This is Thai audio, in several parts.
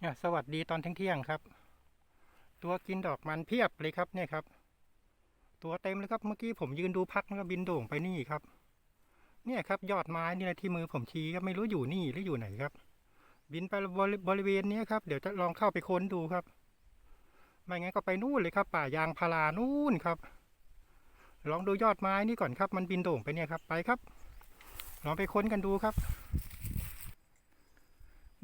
เนี่ยสวัสดีตอนเที่ยงครับ ตัวกินดอกมันเพียบเลยครับเนี่ยครับ ตัวเต็มเลยครับเมื่อกี้ผมยืนดูพักแล้วบินโด่งไปนี่ครับ เนี่ยครับ ยอดไม้นี่แหละที่มือผมชี้ครับไม่รู้อยู่นี่หรืออยู่ไหนครับ บินไปบริบริเวณนี้ครับ เดี๋ยวจะลองเข้าไปค้นดูครับ ไม่งั้นก็ไปนู่นเลยครับ ป่ายางพารานู่นครับ ลองดูยอดไม้นี่ก่อนครับ มันบินโด่งไปเนี่ยครับ ไปครับ ลองไปค้นกันดูครับ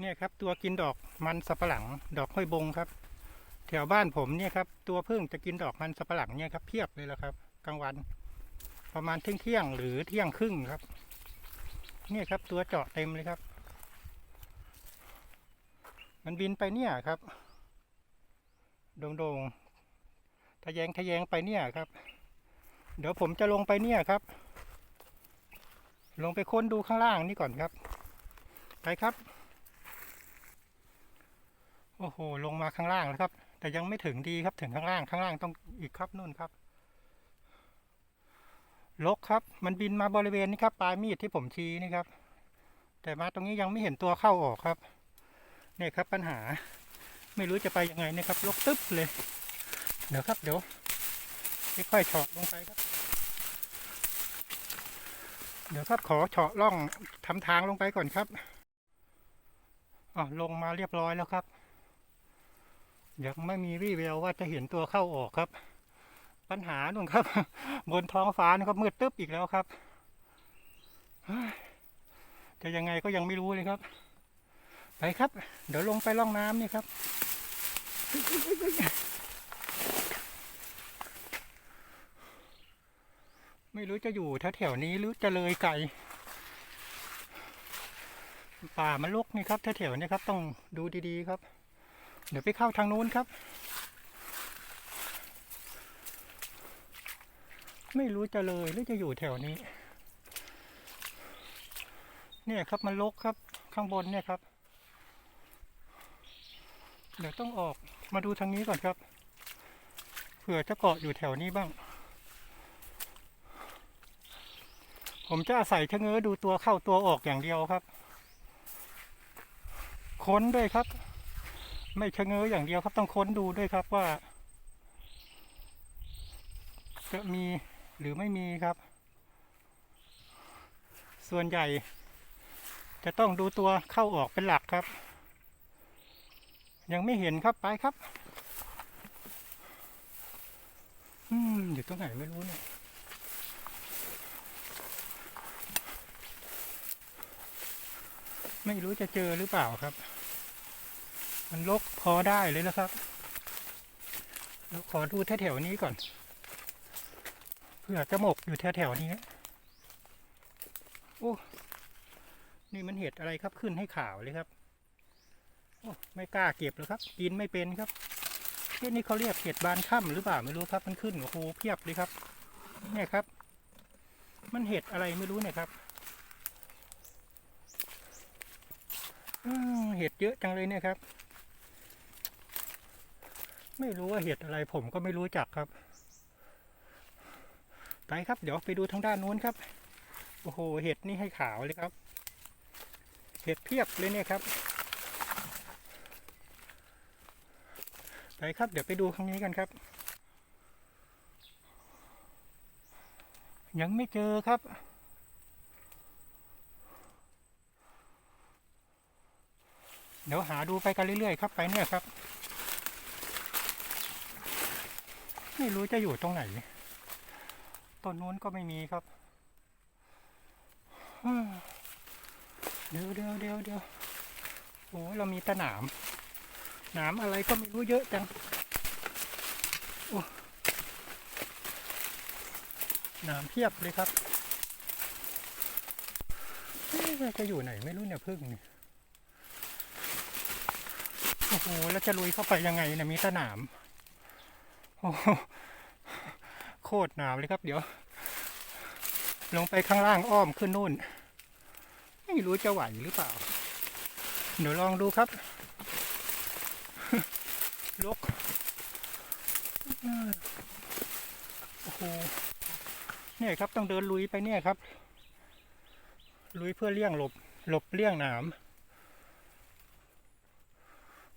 เนี่ยครับตัวกินดอกมันสับปะหลัง ดอกห้อยบงครับ แถวบ้านผมเนี่ยครับตัวพึ่งจะกินดอกมันสับปะหลังเนี่ยครับเพียบเลยแล้วครับกลางวัน ประมาณเที่ยงเที่ยงหรือเที่ยงครึ่งครับ เนี่ยครับตัวเจาะเต็มเลยครับ มันบินไปเนี่ยครับโด่งๆทะแยงทะแยงไปเนี่ยครับ เดี๋ยวผมจะลงไปเนี่ยครับ ลงไปค้นดูข้างล่างนี่ก่อนครับ ไปครับ อ้โห ลงมาข้างล่างแล้วครับ แต่ยังไม่ถึงดีครับถึงข้างล่างข้างล่างต้องอีกครับนู่นครับลกครับ มันบินมาบริเวณนี้ครับ ปลายมีดที่ผมชี้นี่ครับ แต่มาตรงนี้ยังไม่เห็นตัวเข้าออกครับ เนี่ยครับปัญหา ไม่รู้จะไปยังไงนะครับ ลกตึ๊บเลย เดี๋ยวครับเดี๋ยวค่อยๆเฉาะลงไปครับ เดี๋ยวครับขอเฉาะล่องทำทางลงไปก่อนครับอ๋อลงมาเรียบร้อยแล้วครับ ยังไม่มีวี่แววว่าจะเห็นตัวเข้าออกครับ ปัญหาหนุ่นครับ บนท้องฟ้านะครับมืดตึ๊บอีกแล้วครับจะยังไงก็ยังไม่รู้เลยครับ ไปครับ เดี๋ยวลงไปล่องน้ำนี่ครับไม่รู้จะอยู่แถวๆนี้หรือจะเลยไกลป่ามันรกนี่ครับแถวๆนี้ครับ ต้องดูดีๆครับ เดี๋ยวไปเข้าทางนู้นครับ ไม่รู้จะเลยหรือจะอยู่แถวนี้ เนี่ยครับมันรกครับข้างบนเนี่ยครับ เดี๋ยวต้องออกมาดูทางนี้ก่อนครับ เผื่อจะเกาะอยู่แถวนี้บ้าง ผมจะอาศัยชะเง้อดูตัวเข้าตัวออกอย่างเดียวครับ ค้นด้วยครับ ไม่ชะเง้ออย่างเดียวครับต้องค้นดูด้วยครับว่า จะมีหรือไม่มีครับ ส่วนใหญ่ จะต้องดูตัวเข้าออกเป็นหลักครับ ยังไม่เห็นครับไปครับ อืมอยู่ตรงไหนไม่รู้เนี่ยไม่รู้จะเจอหรือเปล่าครับ มันลกพอได้เลยนะครับเราขอดูแถวๆนี้ก่อนเผื่อจะหมกอยู่แถวๆนี้โอ้นี่มันเห็ดอะไรครับขึ้นให้ขาวเลยครับโอ้ไม่กล้าเก็บหรอกครับ กินไม่เป็นครับที่นี่เขาเรียกเห็ดบานค่ำหรือเปล่าไม่รู้ครับ มันขึ้นโอ้โหเพียบเลยครับ เนี่ยครับ มันเห็ดอะไรไม่รู้เนี่ยครับอเห็ดเยอะจังเลยเนี่ยครับ ไม่รู้ว่าเห็ดอะไรผมก็ไม่รู้จักครับ ไปครับ เดี๋ยวไปดูทางด้านนู้นครับ โอ้โห เห็ดนี่ให้ขาวเลยครับ เห็ดเพียบเลยเนี่ยครับ ไปครับ เดี๋ยวไปดูข้างนี้กันครับ ยังไม่เจอครับเดี๋ยวหาดูไปกันเรื่อยๆครับไปเนี่ยครับ ไม่รู้จะอยู่ตรงไหนต้นนู้นก็ไม่มีครับเดี๋ยวเดี๋ยวเดี๋ยวเดี๋ยวโอ้เรามีตะหนามหนามอะไรก็ไม่รู้เยอะจังโอ้หนามเพียบเลยครับจะอยู่ไหนไม่รู้เนี่ยพึ่งนี่โอ้โหแล้วจะลุยเข้าไปยังไงเนี่ยมีตะหนาม โอ้โคตรหนาวเลยครับ เดี๋ยว ลงไปข้างล่างอ้อมขึ้นนู่น ไม่รู้จะไหวหรือเปล่า เดี๋ยวลองดูครับลกโอ้โหเนี่ยครับต้องเดินลุยไปเนี่ยครับ ลุยเพื่อเลี่ยงหลบ หลบเลี่ยงหนาม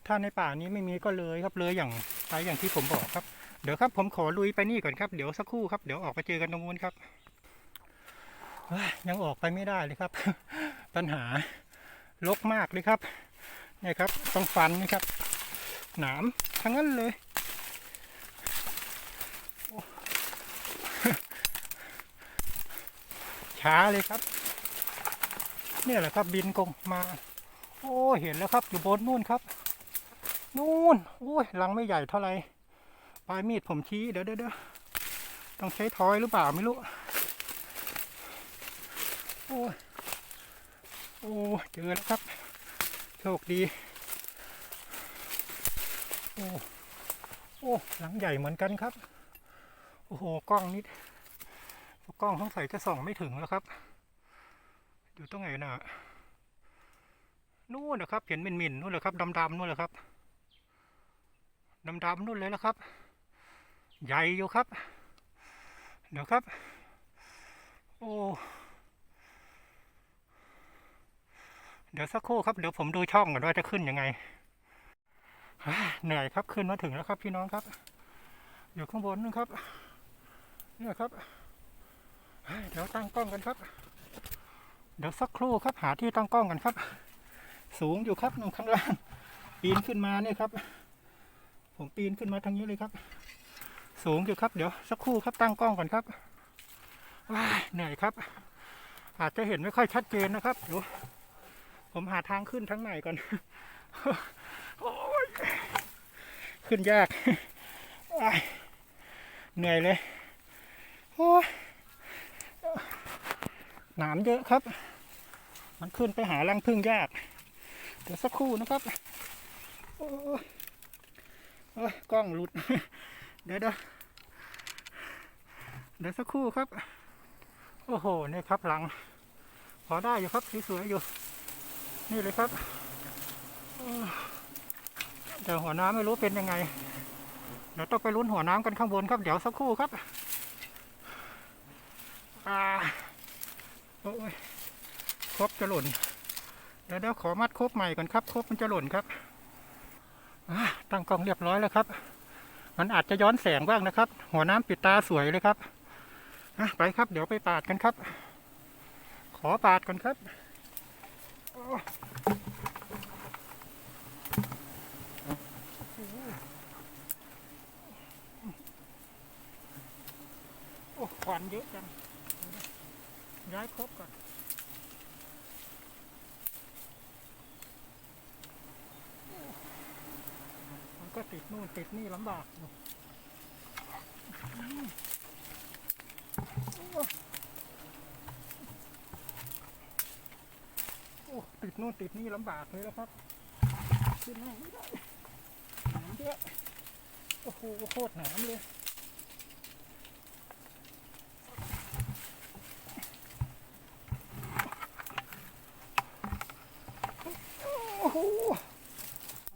ถ้าในป่านี้ไม่มีก็เลยครับเลยอย่างไปอย่างที่ผมบอกครับ ดี๋ยวครับผมขอลุยไปนี่ก่อนครับ เดี๋ยวสักครู่ครับ เดี๋ยวออกไปเจอกันตรงนู้นครับ ยังออกไปไม่ได้เลยครับ ปัญหาลกมากเลยครับเนี่ยครับ ต้องฟันนี่ครับ หนามทั้งนั้นเลย ช้าเลยครับ เนี่ยแหละครับบินกงมา โอ้เห็นแล้วครับ อยู่บนนู่นครับ นู่นโอ้ยรังไม่ใหญ่เท่าไหร่ ปลายมีดผมชี้เดี๋ยวเดี๋ยวเดี๋ยวต้องใช้ทอยหรือเปล่าไม่รู้ โอ้โอ้เจอแล้วครับ โชคดี โอ้โอ้หลังใหญ่เหมือนกันครับ โอ้โหกล้องนิดกล้องต้องใส่จะส่องไม่ถึงแล้วครับ อยู่ตรงไหนน่ะนู่นนะครับ เห็นมินมินๆนู่นเลยครับดำๆนู่นเลยครับดำๆนู่นเลยนะครับ ใหญ่อยู่ครับ เดี๋ยวครับ โอ้ เดี๋ยวสักครู่ครับ เดี๋ยวผมดูช่องก่อนว่าจะขึ้นยังไง เหนื่อยครับขึ้นมาถึงแล้วครับพี่น้องครับ อยู่ข้างบนนู่นครับเนี่ยครับ เดี๋ยวตั้งกล้องกันครับ เดี๋ยวสักครู่ครับหาที่ตั้งกล้องกันครับ สูงอยู่ครับหนึ่งข้างล่าง ปีนขึ้นมาเนี่ยครับ ผมปีนขึ้นมาทางนี้เลยครับ สูงอยู่ครับ เดี๋ยวสักครู่ครับตั้งกล้องก่อนครับว้าเหนื่อยครับ อาจจะเห็นไม่ค่อยชัดเจนนะครับเดี๋ยวผมหาทางขึ้นทางไหนก่อนโอ้ยขึ้นยากว้าเหนื่อยเลยโอ้ยหนามเยอะครับ มันขึ้นไปหารังพึ่งยาก เดี๋ยวสักครู่นะครับ โอ้ยโอ้ยกล้องหลุด เดี๋ยวเดี๋ยว เดี๋ยวสักครู่ครับ โอ้โหนี่ครับหลัง พอได้อยู่ครับสวยๆอยู่ นี่เลยครับเดี๋ยวหัวน้ำไม่รู้เป็นยังไง เดี๋ยวต้องไปลุ้นหัวน้ำกันข้างบนครับ เดี๋ยวสักครู่ครับอ่าโอ้ยครบจะหล่น เดี๋ยวเดี๋ยวขอมัดครบใหม่ก่อนครับครบมันจะหล่นครับตั้งกล้องเรียบร้อยแล้วครับ มันอาจจะย้อนแสงบ้างนะครับ หัวน้ำปิดตาสวยเลยครับ อะไปครับ เดี๋ยวไปปาดกันครับ ขอปาดก่อนครับโอ้ควันเยอะจัง ย้ายครบก่อนมันก็ติดนู่นติดนี่ลำบากอ โอ้ติดนู่นติดนี่ลำบากเลยแล้วครับขึ้นไม่ได้หนามเยอะโอ้โหโคตรหนามเลยโอ้โห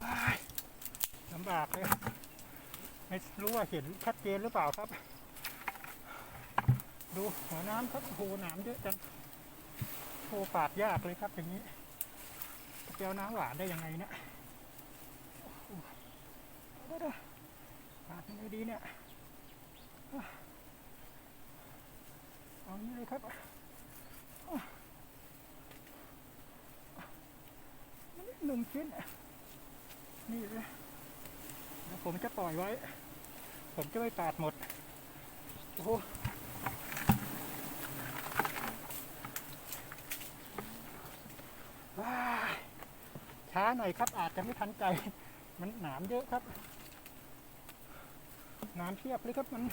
ว้ายลำบากเลยไม่รู้ว่าเห็นชัดเจนหรือเปล่าครับ ดูหัวน้ำครับโอ้โหหนามเยอะจังโอ้ปาดยากเลยครับอย่างนี้จะไปเอาน้ำหวานได้ยังไงเนี่ยโอ้โหเดี๋ยวปาดยังไงดีเนี่ยเอางนี้เลยครับหนึ่งชิ้นนี่เลยผมจะปล่อยไว้ ผมจะไม่ปาดหมด โอ้โหว้ายช้า หน่อยครับ อาจจะไม่ทันใจ มันหนามเยอะครับหนามเทียบเลยครับมัน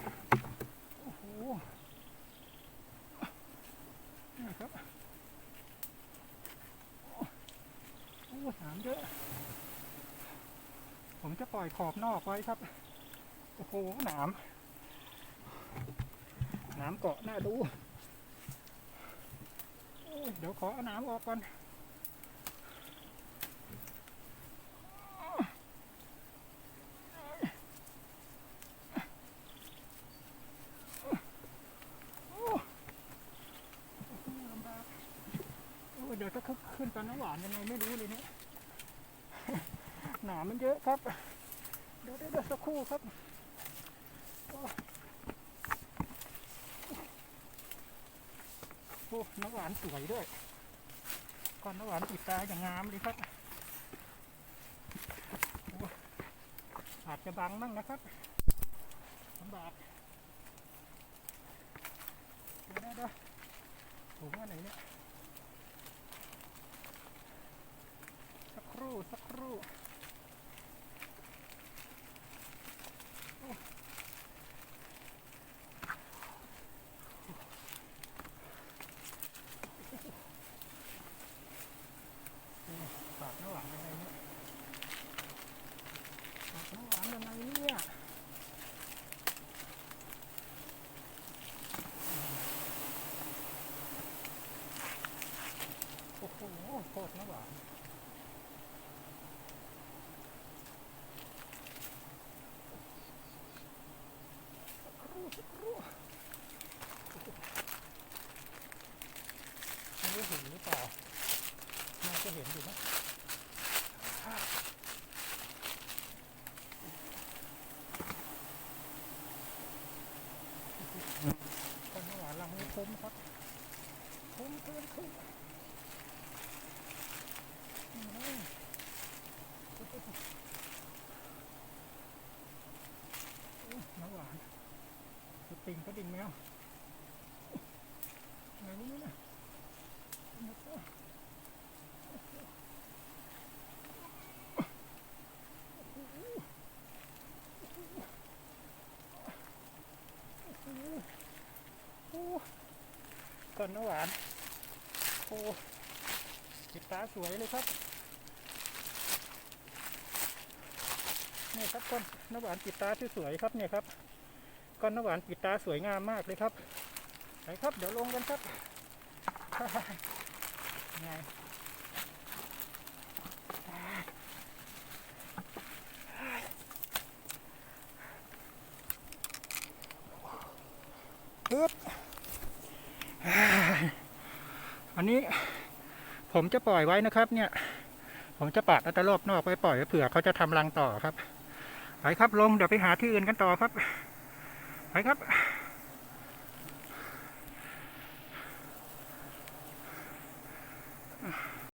โอ้โหนี่ครับโอ้หนามเยอะผมจะปล่อยขอบนอกไว้ครับ โอ้โหหนามหนามเกาะหน้าดูเดี๋ยวขอเอาหนามออกก่อน โอ้ลำบากโอ้ย เดี๋ยวจะขึ้นขึ้นตอนน้ำหวานยังไงไม่รู้เลยเนี่ยหนามมันเยอะครับ เดี๋ยวเดี๋ยวสักครู่ครับโอ้น้ำหวานสวยด้วยก้อนน้ำหวานติดตาอย่างงามเลยครับอาจจะบังมั่งนะครับลำบากเดี๋ยวเดี๋ยวเดี๋ยวถุงอันไหนเนี่ย สักครู่ สักครู่โอ้นี่ปากน้ำหวานยังไงเนี่ยปากน้ำหวานยังไงเนี่ยโอ้โหโคตรน้ำหวาน ครู่สักครู่ไม่ รู้เห็นหรือเปล่าน่าจะเห็นอยู่นะต้นหวานลังนี้คุ้มครับ คุ้มคุ้มคุ้มน้ำหวานสติงก็ดิ่งแมวไหนนี่นะ ก้อนน้ำหวาน โอ้ติดตาสวยเลยครับ นี่ครับก้อนน้ำหวานติดตาที่สวยครับเนี่ยครับก้อนน้ำหวานปิดตาสวยงามมากเลยครับ ไปครับ เดี๋ยวลงกันครับ ไงปึ๊บอันนี้ผมจะปล่อยไว้นะครับ เนี่ย ผมจะปาดอัตรอบนอกไว้ปล่อยเผื่อเขาจะทำรังต่อครับ ไปครับลงเดี๋ยวไปหาที่อื่นกันต่อครับ ไปครับ